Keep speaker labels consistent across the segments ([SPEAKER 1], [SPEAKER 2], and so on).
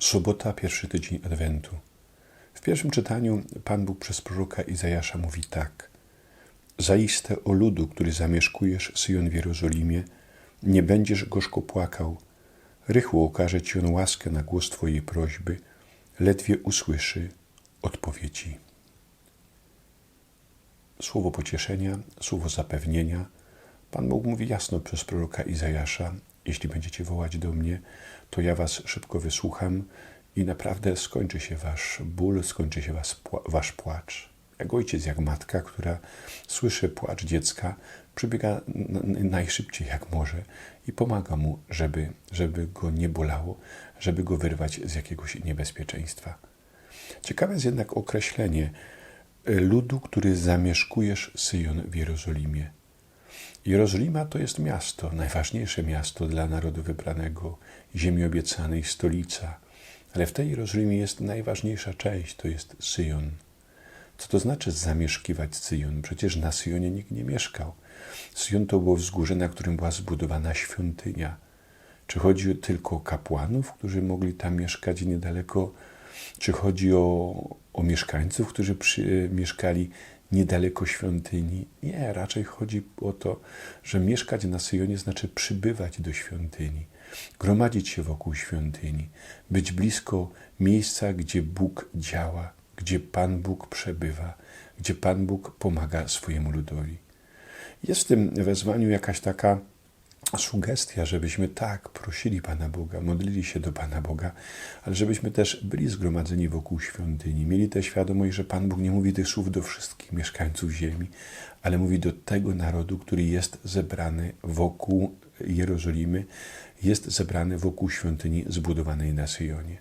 [SPEAKER 1] Sobota, pierwszy tydzień Adwentu. W pierwszym czytaniu Pan Bóg przez proroka Izajasza mówi tak. Zaiste o ludu, który zamieszkujesz Syjon w Jerozolimie, nie będziesz gorzko płakał. Rychło okaże Ci on łaskę na głos Twojej prośby, ledwie usłyszy odpowiedzi. Słowo pocieszenia, słowo zapewnienia. Pan Bóg mówi jasno przez proroka Izajasza, jeśli będziecie wołać do mnie, to ja was szybko wysłucham i naprawdę skończy się wasz ból, skończy się was, wasz płacz. Jak ojciec, jak matka, która słyszy płacz dziecka, przybiega najszybciej jak może i pomaga mu, żeby, żeby go nie bolało, żeby go wyrwać z jakiegoś niebezpieczeństwa. Ciekawe jest jednak określenie ludu, który zamieszkujesz Syjon w Jerozolimie. Jerozolima to jest miasto, najważniejsze miasto dla narodu wybranego, ziemi obiecanej, stolica. Ale w tej Jerozolimie jest najważniejsza część, to jest Syjon. Co to znaczy zamieszkiwać Syjon? Przecież na Syjonie nikt nie mieszkał. Syjon to było wzgórze, na którym była zbudowana świątynia. Czy chodzi tylko o kapłanów, którzy mogli tam mieszkać niedaleko? Czy chodzi o, o mieszkańców, którzy przy, mieszkali niedaleko świątyni. Nie, raczej chodzi o to, że mieszkać na Syjonie znaczy przybywać do świątyni, gromadzić się wokół świątyni, być blisko miejsca, gdzie Bóg działa, gdzie Pan Bóg przebywa, gdzie Pan Bóg pomaga swojemu ludowi. Jest w tym wezwaniu jakaś taka sugestia, żebyśmy tak prosili Pana Boga, modlili się do Pana Boga, ale żebyśmy też byli zgromadzeni wokół świątyni, mieli tę świadomość, że Pan Bóg nie mówi tych słów do wszystkich mieszkańców ziemi, ale mówi do tego narodu, który jest zebrany wokół Jerozolimy, jest zebrany wokół świątyni zbudowanej na Syjonie.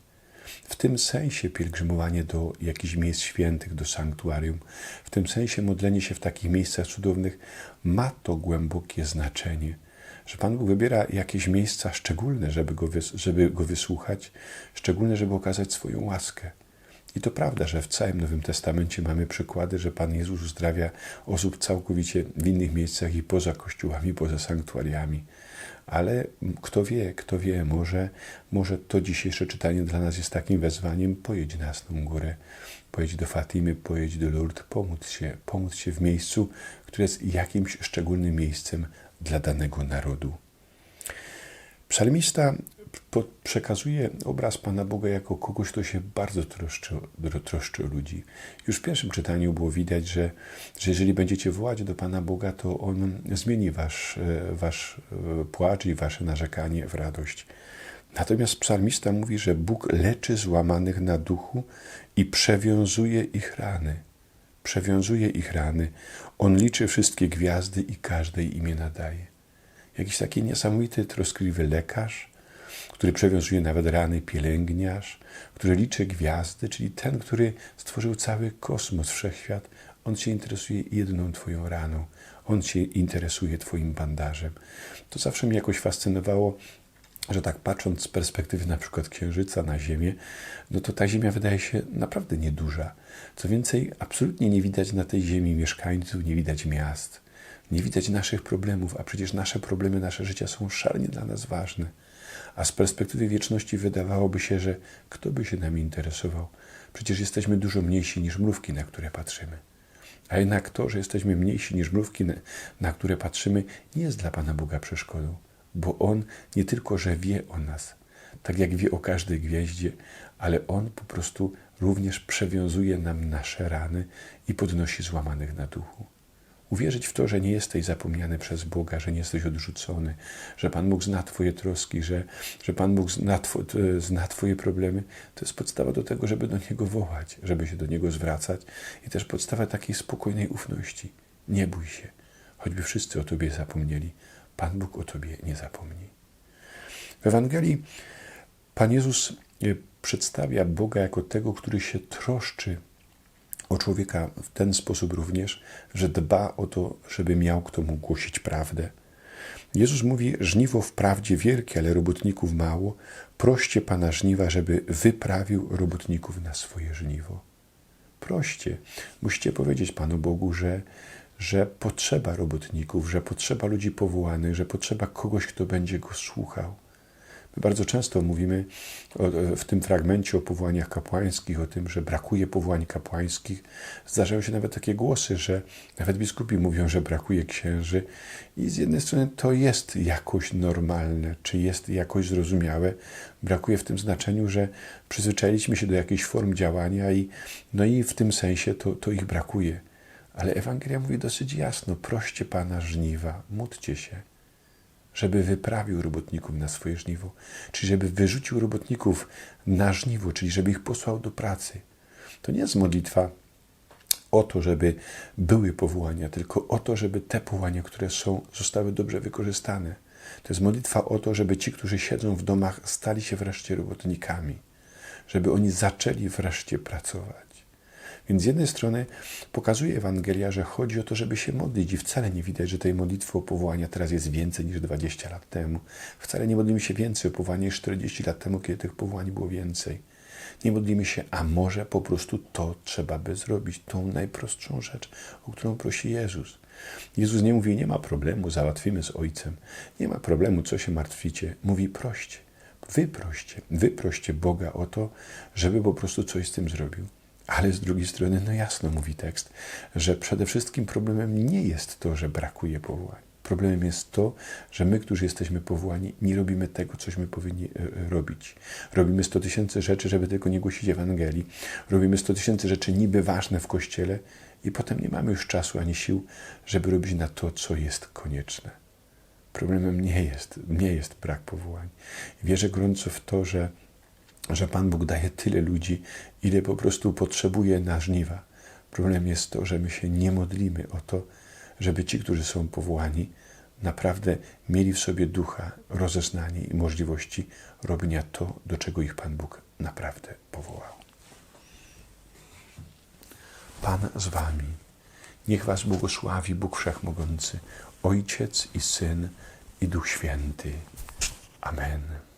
[SPEAKER 1] W tym sensie pielgrzymowanie do jakichś miejsc świętych, do sanktuarium, w tym sensie modlenie się w takich miejscach cudownych ma to głębokie znaczenie – że Pan Bóg wybiera jakieś miejsca szczególne, żeby go, żeby go wysłuchać, szczególne, żeby okazać swoją łaskę. I to prawda, że w całym Nowym Testamencie mamy przykłady, że Pan Jezus uzdrawia osób całkowicie w innych miejscach i poza kościołami, poza sanktuariami. Ale kto wie, kto wie, może, może to dzisiejsze czytanie dla nas jest takim wezwaniem: pojedź na Jasną Górę, pojedź do Fatimy, pojedź do Lourdes, pomóc się, pomóc się w miejscu, które jest jakimś szczególnym miejscem dla danego narodu. Psalmista przekazuje obraz Pana Boga jako kogoś, kto się bardzo troszczy, troszczy o ludzi. Już w pierwszym czytaniu było widać, że, że jeżeli będziecie wołać do Pana Boga, to On zmieni wasz, e, wasz e, płacz i wasze narzekanie w radość. Natomiast psalmista mówi, że Bóg leczy złamanych na duchu i przewiązuje ich rany przewiązuje ich rany. On liczy wszystkie gwiazdy i każdej imię nadaje. Jakiś taki niesamowity, troskliwy lekarz, który przewiązuje nawet rany, pielęgniarz, który liczy gwiazdy, czyli ten, który stworzył cały kosmos, wszechświat. On się interesuje jedną Twoją raną. On się interesuje Twoim bandażem. To zawsze mnie jakoś fascynowało, że tak patrząc z perspektywy na przykład Księżyca na Ziemię, no to ta Ziemia wydaje się naprawdę nieduża. Co więcej, absolutnie nie widać na tej Ziemi mieszkańców, nie widać miast, nie widać naszych problemów, a przecież nasze problemy, nasze życia są szalenie dla nas ważne. A z perspektywy wieczności wydawałoby się, że kto by się nami interesował? Przecież jesteśmy dużo mniejsi niż mrówki, na które patrzymy. A jednak to, że jesteśmy mniejsi niż mrówki, na które patrzymy, nie jest dla Pana Boga przeszkodą bo On nie tylko, że wie o nas, tak jak wie o każdej gwieździe, ale On po prostu również przewiązuje nam nasze rany i podnosi złamanych na duchu. Uwierzyć w to, że nie jesteś zapomniany przez Boga, że nie jesteś odrzucony, że Pan Bóg zna Twoje troski, że, że Pan Bóg zna, two, zna Twoje problemy, to jest podstawa do tego, żeby do Niego wołać, żeby się do Niego zwracać i też podstawa takiej spokojnej ufności. Nie bój się, choćby wszyscy o Tobie zapomnieli. Pan Bóg o Tobie nie zapomni. W Ewangelii Pan Jezus e, przedstawia Boga jako tego, który się troszczy o człowieka w ten sposób również, że dba o to, żeby miał kto mu głosić prawdę. Jezus mówi: Żniwo wprawdzie wielkie, ale robotników mało. Proście Pana żniwa, żeby wyprawił robotników na swoje żniwo. Proście. Musicie powiedzieć Panu Bogu, że że potrzeba robotników, że potrzeba ludzi powołanych, że potrzeba kogoś, kto będzie go słuchał. My bardzo często mówimy o, w tym fragmencie o powołaniach kapłańskich, o tym, że brakuje powołań kapłańskich. Zdarzają się nawet takie głosy, że nawet biskupi mówią, że brakuje księży. I z jednej strony to jest jakoś normalne, czy jest jakoś zrozumiałe. Brakuje w tym znaczeniu, że przyzwyczailiśmy się do jakichś form działania i, no i w tym sensie to, to ich brakuje. Ale Ewangelia mówi dosyć jasno: proście Pana żniwa, módlcie się żeby wyprawił robotników na swoje żniwo, czyli żeby wyrzucił robotników na żniwo, czyli żeby ich posłał do pracy. To nie jest modlitwa o to, żeby były powołania, tylko o to, żeby te powołania, które są, zostały dobrze wykorzystane. To jest modlitwa o to, żeby ci, którzy siedzą w domach, stali się wreszcie robotnikami, żeby oni zaczęli wreszcie pracować. Więc z jednej strony pokazuje Ewangelia, że chodzi o to, żeby się modlić i wcale nie widać, że tej modlitwy o powołania teraz jest więcej niż 20 lat temu. Wcale nie modlimy się więcej o powołanie niż 40 lat temu, kiedy tych powołań było więcej. Nie modlimy się, a może po prostu to trzeba by zrobić, tą najprostszą rzecz, o którą prosi Jezus. Jezus nie mówi, nie ma problemu, załatwimy z Ojcem. Nie ma problemu, co się martwicie. Mówi, proście. Wy proście, wy proście Boga o to, żeby po prostu coś z tym zrobił. Ale z drugiej strony, no jasno mówi tekst, że przede wszystkim problemem nie jest to, że brakuje powołań. Problemem jest to, że my, którzy jesteśmy powołani, nie robimy tego, cośmy powinni e, e, robić. Robimy 100 tysięcy rzeczy, żeby tylko nie głosić Ewangelii. Robimy 100 tysięcy rzeczy niby ważne w Kościele i potem nie mamy już czasu ani sił, żeby robić na to, co jest konieczne. Problemem nie jest, nie jest brak powołań. Wierzę gorąco w to, że że Pan Bóg daje tyle ludzi, ile po prostu potrzebuje na żniwa. Problem jest to, że my się nie modlimy o to, żeby ci, którzy są powołani, naprawdę mieli w sobie ducha, rozeznanie i możliwości robienia to, do czego ich Pan Bóg naprawdę powołał. Pan z wami. Niech was błogosławi Bóg Wszechmogący, Ojciec i Syn i Duch Święty. Amen.